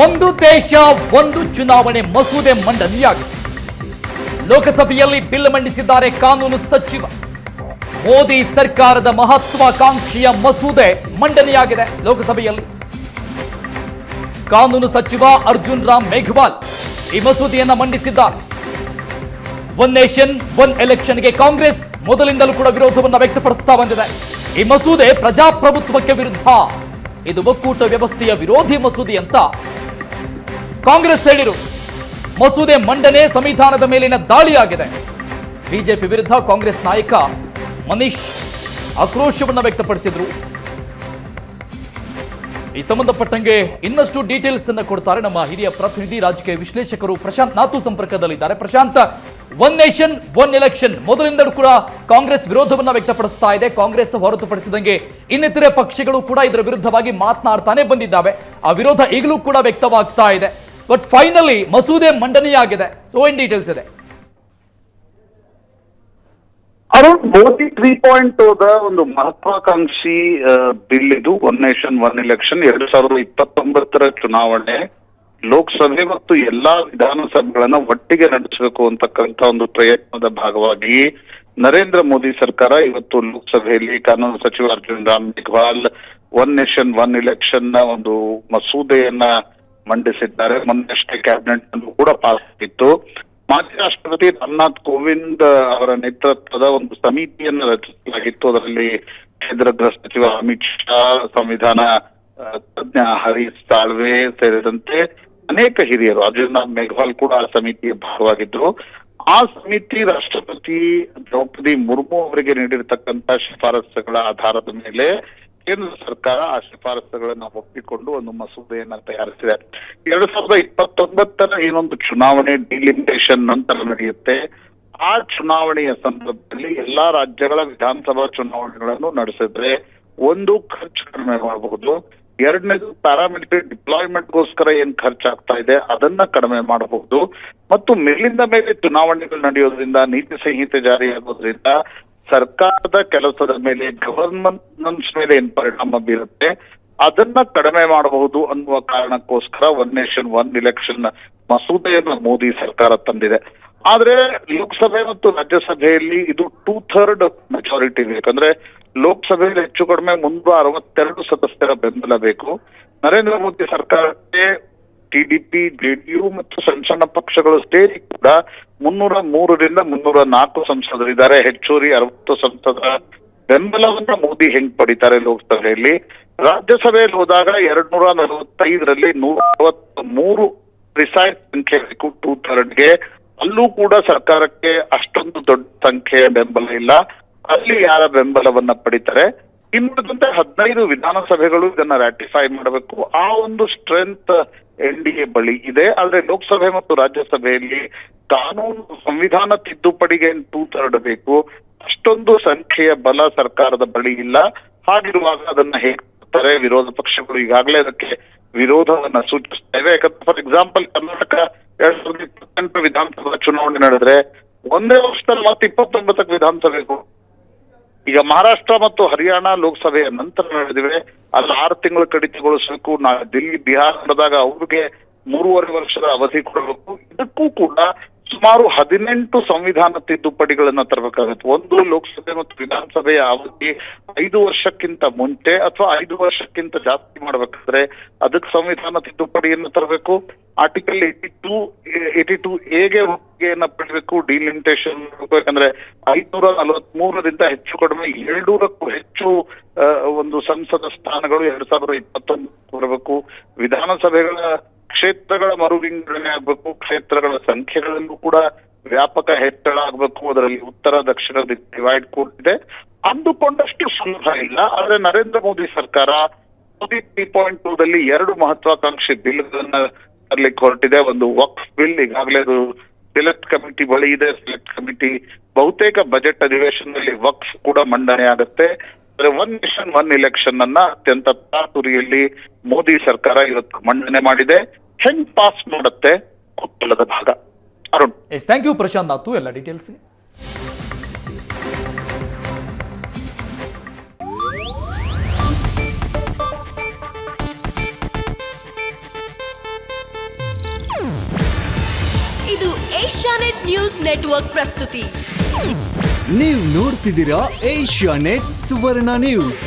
ಒಂದು ದೇಶ, ಒಂದು ಚುನಾವಣೆ ಮಸೂದೆ ಮಂಡನೆಯಾಗಿದೆ. ಲೋಕಸಭೆಯಲ್ಲಿ ಬಿಲ್ ಮಂಡಿಸಿದ್ದಾರೆ ಕಾನೂನು ಸಚಿವ. ಮೋದಿ ಸರ್ಕಾರದ ಮಹತ್ವಾಕಾಂಕ್ಷೆಯ ಮಸೂದೆ ಮಂಡನೆಯಾಗಿದೆ ಲೋಕಸಭೆಯಲ್ಲಿ. ಕಾನೂನು ಸಚಿವ ಅರ್ಜುನ್ ರಾಮ್ ಮೇಘವಾಲ್ ಈ ಮಸೂದೆಯನ್ನು ಮಂಡಿಸಿದ್ದಾರೆ. ಒನ್ ನೇಷನ್, ಒನ್ ಎಲೆಕ್ಷನ್ಗೆ ಕಾಂಗ್ರೆಸ್ ಮೊದಲಿಂದಲೂ ಕೂಡ ವಿರೋಧವನ್ನು ವ್ಯಕ್ತಪಡಿಸ್ತಾ ಬಂದಿದೆ. ಈ ಮಸೂದೆ ಪ್ರಜಾಪ್ರಭುತ್ವಕ್ಕೆ ವಿರುದ್ಧ. ಇದು ಒಕ್ಕೂಟ ವ್ಯವಸ್ಥೆಯ ವಿರೋಧಿ ಮಸೂದೆ ಅಂತ ಕಾಂಗ್ರೆಸ್ ಹೇಳಿರು, ಮಸೂದೆ ಮಂಡನೆ ಸಂವಿಧಾನದ ಮೇಲಿನ ದಾಳಿಯಾಗಿದೆ. ಬಿಜೆಪಿ ವಿರುದ್ಧ ಕಾಂಗ್ರೆಸ್ ನಾಯಕ ಮನೀಶ್ ಆಕ್ರೋಶವನ್ನು ವ್ಯಕ್ತಪಡಿಸಿದ್ರು. ಈ ಸಂಬಂಧಪಟ್ಟಂಗೆ ಇನ್ನಷ್ಟು ಡೀಟೇಲ್ಸ್ ಅನ್ನು ಕೊಡ್ತಾರೆ ನಮ್ಮ ಹಿರಿಯ ಪ್ರತಿನಿಧಿ ರಾಜಕೀಯ ವಿಶ್ಲೇಷಕರು ಪ್ರಶಾಂತ್ ನಾಥು ಸಂಪರ್ಕದಲ್ಲಿದ್ದಾರೆ. Prashant one nation one election ಮೊದಲಿಂದಲೂ ಕೂಡ ಕಾಂಗ್ರೆಸ್ ವಿರೋಧವನ್ನ ವ್ಯಕ್ತಪಡಿಸ್ತಾ ಇದೆ. ಕಾಂಗ್ರೆಸ್ ಹೊರತುಪಡಿಸಿದಂಗೆ ಇನ್ನಿತರೆ ಪಕ್ಷಗಳು ಕೂಡ ಇದರ ವಿರುದ್ಧವಾಗಿ ಮಾತನಾಡ್ತಾನೆ ಬಂದಿದ್ದಾವೆ. ಆ ವಿರೋಧ ಈಗಲೂ ಕೂಡ ವ್ಯಕ್ತವಾಗ್ತಾ ಇದೆ. ಬಟ್ ಫೈನಲಿ ಮಸೂದೆ ಮಂಡನೆಯಾಗಿದೆ. ಸೊ ಏನ್ ಡೀಟೇಲ್ಸ್ ಇದೆ? ಅರುಣ್, ಮೋದಿ ತ್ರೀ ಪಾಯಿಂಟ್ ದ ಒಂದು ಮಹತ್ವಾಕಾಂಕ್ಷಿ ಬಿಲ್ ಇದು ಒನ್ ನೇಷನ್ ಒನ್ ಎಲೆಕ್ಷನ್ ಎರಡ್ ಸಾವಿರದ ಇಪ್ಪತ್ತೊಂಬತ್ತರ ಚುನಾವಣೆ. ಲೋಕಸಭೆ ಮತ್ತು ಎಲ್ಲಾ ವಿಧಾನಸಭೆಗಳನ್ನ ಒಟ್ಟಿಗೆ ನಡೆಸಬೇಕು ಅಂತಕ್ಕಂತ ಒಂದು ಪ್ರಯತ್ನದ ಭಾಗವಾಗಿ ನರೇಂದ್ರ ಮೋದಿ ಸರ್ಕಾರ ಇವತ್ತು ಲೋಕಸಭೆಯಲ್ಲಿ ಕಾನೂನು ಸಚಿವ Arjun Ram Meghwal one nation one ಎಲೆಕ್ಷನ್ನ ಒಂದು ಮಸೂದೆಯನ್ನ ಮಂಡಿಸಿದ್ದಾರೆ. ಮೊನ್ನೆಷ್ಟೇ ಕ್ಯಾಬಿನೆಟ್ ಅನ್ನು ಕೂಡ ಪಾಸ್ ಆಗಿತ್ತು. ಮಾಜಿ ರಾಷ್ಟ್ರಪತಿ ರಾಮನಾಥ್ ಕೋವಿಂದ್ ಅವರ ನೇತೃತ್ವದ ಒಂದು ಸಮಿತಿಯನ್ನು ರಚಿಸಲಾಗಿತ್ತು. ಅದರಲ್ಲಿ ಕೇಂದ್ರ ಗೃಹ ಸಚಿವ ಅಮಿತ್ ಶಾ, ಸಂವಿಧಾನ ತಜ್ಞ ಹರೀಶ್ ಸಾಳ್ವೆ ಸೇರಿದಂತೆ ಅನೇಕ ಹಿರಿಯರು ರಾಮ್ ಮೇಘವಾಲ್ ಕೂಡ ಆ ಸಮಿತಿಯ ಭಾಗವಾಗಿದ್ರು ಆ ಸಮಿತಿ ರಾಷ್ಟ್ರಪತಿ ದ್ರೌಪದಿ ಮುರ್ಮು ಅವರಿಗೆ ನೀಡಿರತಕ್ಕಂತ ಶಿಫಾರಸುಗಳ ಆಧಾರದ ಮೇಲೆ ಕೇಂದ್ರ ಸರ್ಕಾರ ಆ ಶಿಫಾರಸುಗಳನ್ನ ಒಪ್ಪಿಕೊಂಡು ಒಂದು ಮಸೂದೆಯನ್ನ ತಯಾರಿಸಿದೆ. ಎರಡ್ ಸಾವಿರದ ಇಪ್ಪತ್ತೊಂಬತ್ತರ ಏನೊಂದು ಚುನಾವಣೆ ಡಿಲಿಮಿಟೇಷನ್ ನಂತರ ನಡೆಯುತ್ತೆ. ಆ ಚುನಾವಣೆಯ ಸಂದರ್ಭದಲ್ಲಿ ಎಲ್ಲಾ ರಾಜ್ಯಗಳ ವಿಧಾನಸಭಾ ಚುನಾವಣೆಗಳನ್ನು ನಡೆಸಿದ್ರೆ ಒಂದು ಖರ್ಚು ಕಡಿಮೆ ಮಾಡಬಹುದು. ಎರಡನೇದು ಪ್ಯಾರಾಮಿಲಿಟರಿ ಡಿಪ್ಲಾಯ್ಮೆಂಟ್ಗೋಸ್ಕರ ಏನ್ ಖರ್ಚಾಗ್ತಾ ಇದೆ ಅದನ್ನ ಕಡಿಮೆ ಮಾಡಬಹುದು. ಮತ್ತು ಮೇಲಿಂದ ಮೇಲೆ ಚುನಾವಣೆಗಳು ನಡೆಯೋದ್ರಿಂದ ನೀತಿ ಸಂಹಿತೆ ಜಾರಿಯಾಗೋದ್ರಿಂದ ಸರ್ಕಾರದ ಕೆಲಸದ ಮೇಲೆ ಗವರ್ನಮೆಂಟ್ ಮೇಲೆ ಏನ್ ಪರಿಣಾಮ ಬೀರುತ್ತೆ, ಅದನ್ನ ಕಡಿಮೆ ಮಾಡಬಹುದು ಅನ್ನುವ ಕಾರಣಕ್ಕೋಸ್ಕರ ಒನ್ ನೇಷನ್ ಒನ್ ಇಲೆಕ್ಷನ್ ಮಸೂದೆಯನ್ನು ಮೋದಿ ಸರ್ಕಾರ ತಂದಿದೆ. ಆದ್ರೆ ಲೋಕಸಭೆ ಮತ್ತು ರಾಜ್ಯಸಭೆಯಲ್ಲಿ ಇದು ಟೂ ಥರ್ಡ್ ಮೆಜಾರಿಟಿ ಬೇಕಂದ್ರೆ ಲೋಕಸಭೆಯಲ್ಲಿ ಹೆಚ್ಚು ಕಡಿಮೆ ಮುನ್ನೂರ ಅರವತ್ತೆರಡು ಸದಸ್ಯರ ಬೆಂಬಲ ಬೇಕು. ನರೇಂದ್ರ ಮೋದಿ ಸರ್ಕಾರಕ್ಕೆ ಟಿಡಿಪಿ ಜೆಡಿಯು ಮತ್ತು ಸಣ್ಣ ಸಣ್ಣ ಪಕ್ಷಗಳು ಸೇರಿ ಕೂಡ ಮುನ್ನೂರ ಮೂರರಿಂದ ಮುನ್ನೂರ ನಾಲ್ಕು ಸಂಸದರಿದ್ದಾರೆ. ಹೆಚ್ಚುವರಿ ಅರವತ್ತು ಸಂಸದರ ಬೆಂಬಲವನ್ನ ಮೋದಿ ಹೆಂಗ್ ಪಡಿತಾರೆ ಲೋಕಸಭೆಯಲ್ಲಿ? ರಾಜ್ಯಸಭೆಯಲ್ಲಿ ಹೋದಾಗ ಎರಡ್ ನೂರ ನಲವತ್ತೈದರಲ್ಲಿ ನೂರ ಅರವತ್ತ್ ಮೂರು ರಿಸೈಡ್ ಸಂಖ್ಯೆ ಬೇಕು ಟೂ ಥರ್ಡ್ಗೆ. ಅಲ್ಲೂ ಕೂಡ ಸರ್ಕಾರಕ್ಕೆ ಅಷ್ಟೊಂದು ದೊಡ್ಡ ಸಂಖ್ಯೆಯ ಬೆಂಬಲ ಇಲ್ಲ. ಅಲ್ಲಿ ಯಾರ ಬೆಂಬಲವನ್ನ ಪಡಿತಾರೆ? ಇನ್ನುಳಿದಂತೆ ಹದಿನೈದು ವಿಧಾನಸಭೆಗಳು ಇದನ್ನ ರ್ಯಾಟಿಫೈ ಮಾಡಬೇಕು. ಆ ಒಂದು ಸ್ಟ್ರೆಂತ್ ಎನ್ ಡಿ ಎ ಬಳಿ ಇದೆ. ಆದ್ರೆ ಲೋಕಸಭೆ ಮತ್ತು ರಾಜ್ಯಸಭೆಯಲ್ಲಿ ಕಾನೂನು ಸಂವಿಧಾನ ತಿದ್ದುಪಡಿಗೆ ಟೂ ಥರ್ಡ್ ಬೇಕು. ಅಷ್ಟೊಂದು ಸಂಖ್ಯೆಯ ಬಲ ಸರ್ಕಾರದ ಬಳಿ ಇಲ್ಲ. ಹಾಗಿರುವಾಗ ಅದನ್ನ ಹೇಗೆ ವಿರೋಧ ಪಕ್ಷಗಳು ಈಗಾಗಲೇ ಅದಕ್ಕೆ ವಿರೋಧವನ್ನ ಸೂಚಿಸ್ತೇವೆ ಯಾಕಂದ್ರೆ ಫಾರ್ ಎಕ್ಸಾಂಪಲ್ ಕರ್ನಾಟಕ ಎರಡ್ ಸಾವಿರದ ಇಪ್ಪತ್ತೆಂಟು ವಿಧಾನಸಭಾ ಚುನಾವಣೆ ನಡೆದ್ರೆ ಒಂದೇ ವರ್ಷದಲ್ಲಿ ಮತ್ತೆ ಇಪ್ಪತ್ತೊಂಬತ್ತಕ್ಕೆ ವಿಧಾನಸಭೆಗೂ ಈಗ ಮಹಾರಾಷ್ಟ್ರ ಮತ್ತು ಹರಿಯಾಣ ಲೋಕಸಭೆಯ ನಂತರ ನಡೆದಿವೆ. ಅಲ್ಲಿ ಆರು ತಿಂಗಳು ಕಡಿತಗೊಳಿಸಬೇಕು. ನಾ ದಿಲ್ಲಿ, ಬಿಹಾರ ನಡೆದಾಗ ಅವ್ರಿಗೆ ಮೂರುವರೆ ವರ್ಷದ ಅವಧಿ ಕೊಡಬೇಕು. ಇದಕ್ಕೂ ಕೂಡ ಸುಮಾರು ಹದಿನೆಂಟು ಸಂವಿಧಾನ ತಿದ್ದುಪಡಿಗಳನ್ನ ತರಬೇಕಾಗುತ್ತೆ. ಒಂದು ಲೋಕಸಭೆ ಮತ್ತು ವಿಧಾನಸಭೆಯ ಅವಧಿ ಐದು ವರ್ಷಕ್ಕಿಂತ ಮುಂಚೆ ಅಥವಾ ಐದು ವರ್ಷಕ್ಕಿಂತ ಜಾಸ್ತಿ ಮಾಡ್ಬೇಕಾದ್ರೆ ಅದಕ್ಕೆ ಸಂವಿಧಾನ ತಿದ್ದುಪಡಿಯನ್ನು ತರಬೇಕು. Article eighty two eighty two ಎಗೆ ಒಪ್ಪಿಗೆಯನ್ನ ಪಡಿಬೇಕು. ಡಿಲಿಮಿಟೇಷನ್ ಯಾಕಂದ್ರೆ ಐದ್ನೂರ ನಲವತ್ಮೂರರಿಂದ ಹೆಚ್ಚು ಕಡಿಮೆ ಏಳ್ನೂರಕ್ಕೂ ಹೆಚ್ಚು ಒಂದು ಸಂಸದ ಸ್ಥಾನಗಳು ಎರಡ್ ಸಾವಿರದ ಇಪ್ಪತ್ತೊಂದು ಬರಬೇಕು. ವಿಧಾನಸಭೆಗಳ ಕ್ಷೇತ್ರಗಳ ಮರು ವಿಂಗಡಣೆ ಆಗ್ಬೇಕು, ಕ್ಷೇತ್ರಗಳ ಸಂಖ್ಯೆಗಳಲ್ಲೂ ಕೂಡ ವ್ಯಾಪಕ ಹೆಚ್ಚಳ ಆಗ್ಬೇಕು, ಅದರಲ್ಲಿ ಉತ್ತರ, ದಕ್ಷಿಣ ಡಿವೈಡ್ ಕೂಡಿದೆ ಅಂದುಕೊಂಡಷ್ಟು ಸುಲಭ ಇಲ್ಲ. ಆದ್ರೆ ನರೇಂದ್ರ ಮೋದಿ ಸರ್ಕಾರ ಮೋದಿ ತ್ರೀ ಪಾಯಿಂಟ್ ಟೂ ದಲ್ಲಿ ಎರಡು ಮಹತ್ವಾಕಾಂಕ್ಷಿ ಬಿಲ್ಗಳನ್ನ ತರಲಿಕ್ಕೆ ಹೊರಟಿದೆ. ಒಂದು ವಕ್ಫ್ ಬಿಲ್, ಈಗಾಗಲೇ ಅದು ಸೆಲೆಕ್ಟ್ ಕಮಿಟಿ ಬಳಿ ಇದೆ. ಸೆಲೆಕ್ಟ್ ಕಮಿಟಿ ಬಹುತೇಕ ಬಜೆಟ್ ಅಧಿವೇಶನದಲ್ಲಿ ವಕ್ಫ್ ಕೂಡ ಮಂಡನೆ ಆಗುತ್ತೆ. ಆದ್ರೆ ಒನ್ ನೇಷನ್ ಒನ್ ಎಲೆಕ್ಷನ್ ಅನ್ನ ಅತ್ಯಂತ ತಾತುರಿಯಲ್ಲಿ ಮೋದಿ ಸರ್ಕಾರ ಇವತ್ತು ಮಂಡನೆ ಮಾಡಿದೆ. ಹೆಂಗ್ ಪಾಸ್ ಮಾಡುತ್ತೆ ಗೊತ್ತಿಲ್ಲದ ಭಾಗ. Arun. Yes thank you Prashant Nathu ಎಲ್ಲ ಡೀಟೇಲ್ಸ್ ಇದು ಏಷ್ಯಾನೆಟ್ ನ್ಯೂಸ್ ನೆಟ್ವರ್ಕ್ ಪ್ರಸ್ತುತಿ. ನೀವು ನೋಡ್ತಿದ್ದೀರಾ ಏಷ್ಯಾ ನೆಟ್ ಸುವರ್ಣ ನ್ಯೂಸ್.